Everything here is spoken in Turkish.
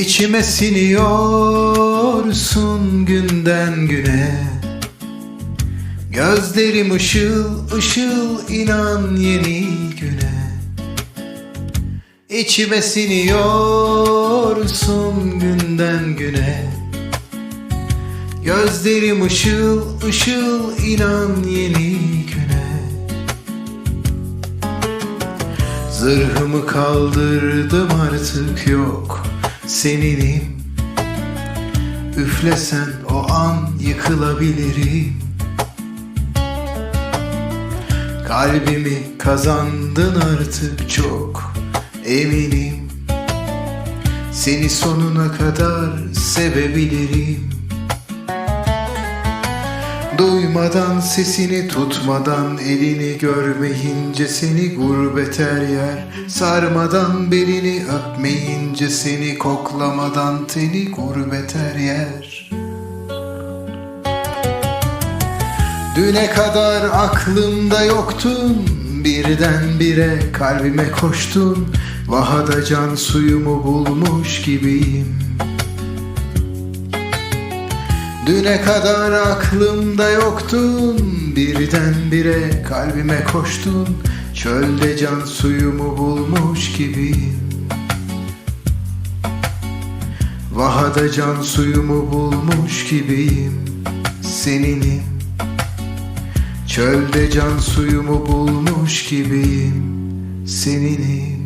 İçime siniyorsun günden güne. Gözlerim ışıl ışıl inan yeni güne. İçime siniyorsun günden güne Gözlerim ışıl ışıl inan yeni güne. Zırhımı kaldırdım artık yok seninim. Üflesen o an yıkılabilirim. Kalbimi kazandın artık çok eminim. Seni sonuna kadar sevebilirim Duymadan sesini tutmadan elini görmeyince seni gurbet her yer. Sarmadan belini öpmeyince seni koklamadan teni gurbet her yer. Düne kadar aklımda yoktun Birdenbire kalbime koştun. Vahada can suyumu bulmuş gibiyim Düne kadar aklımda yoktun Birdenbire kalbime koştun. Çölde can suyumu bulmuş gibiyim. Vahada can suyumu bulmuş gibiyim. Seninim Çölde can suyumu bulmuş gibiyim. Seninim